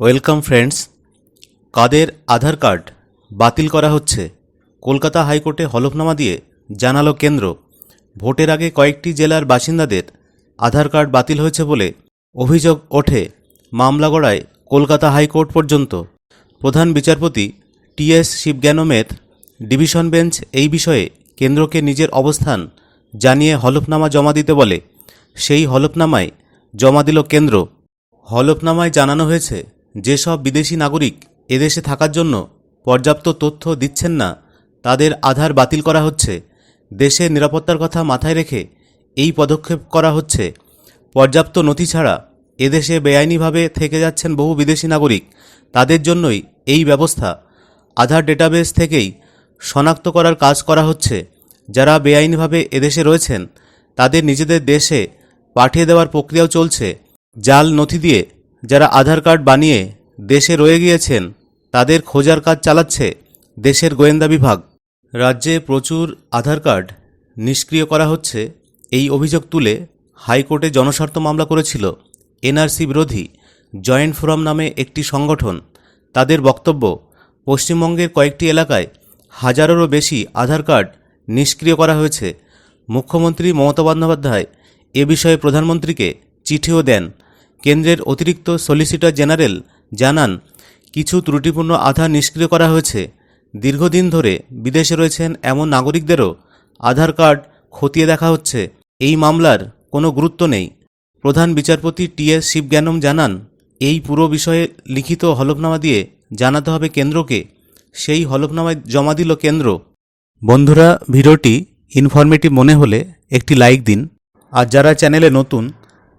Welcome friends, কাদের Aadhaar card বাতিল করা হচ্ছে? কলকাতা হাইকোর্টে হলফনামা দিয়ে জানালো কেন্দ্র। ভোটের আগে কয়েকটি জেলার বাসিন্দাদের আধার কার্ড বাতিল হয়েছে বলে অভিযোগ ওঠে মামলা গড়ায় কলকাতা হাইকোর্ট পর্যন্ত। প্রধান বিচারপতি টি এস শিবজ্ঞানমের ডিভিশন বেঞ্চ এই বিষয়ে কেন্দ্রকে নিজের অবস্থান জানিয়ে হলফনামা জমা দিতে বলে। সেই হলফনামায় জমা দিল কেন্দ্র। হলফনামায় জানানো হয়েছে যেসব বিদেশি নাগরিক এদেশে থাকার জন্য পর্যাপ্ত তথ্য দিচ্ছেন না, তাদের আধার বাতিল করা হচ্ছে। দেশের নিরাপত্তার কথা মাথায় রেখে এই পদক্ষেপ করা হচ্ছে। পর্যাপ্ত নথি ছাড়া এদেশে বেআইনিভাবে থেকে যাচ্ছেন বহু বিদেশি নাগরিক। তাদের জন্যই এই ব্যবস্থা। আধার ডেটাবেস থেকেই শনাক্ত করার কাজ করা হচ্ছে। যারা বেআইনিভাবে এদেশে রয়েছেন, তাদের নিজেদের দেশে পাঠিয়ে দেওয়ার প্রক্রিয়াও চলছে। জাল নথি দিয়ে যারা আধার কার্ড বানিয়ে দেশে রয়ে গিয়েছেন, তাদের খোঁজার কাজ চালাচ্ছে দেশের গোয়েন্দা বিভাগ। রাজ্যে প্রচুর আধার কার্ড নিষ্ক্রিয় করা হচ্ছে। এই অভিযোগ তুলে হাইকোর্টে জনস্বার্থ মামলা করেছিল এনআরসি বিরোধী জয়েন্ট ফোরাম নামে একটি সংগঠন। তাদের বক্তব্য, পশ্চিমবঙ্গের কয়েকটি এলাকায় হাজারেরও বেশি আধার কার্ড নিষ্ক্রিয় করা হয়েছে। মুখ্যমন্ত্রী মমতা বন্দ্যোপাধ্যায় এ বিষয়ে প্রধানমন্ত্রীকে চিঠিও দেন। কেন্দ্রের অতিরিক্ত সলিসিটর জেনারেল জানান, কিছু ত্রুটিপূর্ণ আধার নিষ্ক্রিয় করা হয়েছে। দীর্ঘদিন ধরে বিদেশে রয়েছেন এমন নাগরিকদেরও আধার কার্ড খতিয়ে দেখা হচ্ছে। এই মামলার কোনো গুরুত্ব নেই। প্রধান বিচারপতি টি এস শিবজ্ঞানম জানান, এই পুরো বিষয়ে লিখিত হলফনামা দিয়ে জানাতে হবে কেন্দ্রকে। সেই হলফনামায় জমা দিল কেন্দ্র। বন্ধুরা, ভিডিওটি ইনফরমেটিভ মনে হলে একটি লাইক দিন। আর যারা চ্যানেলে নতুন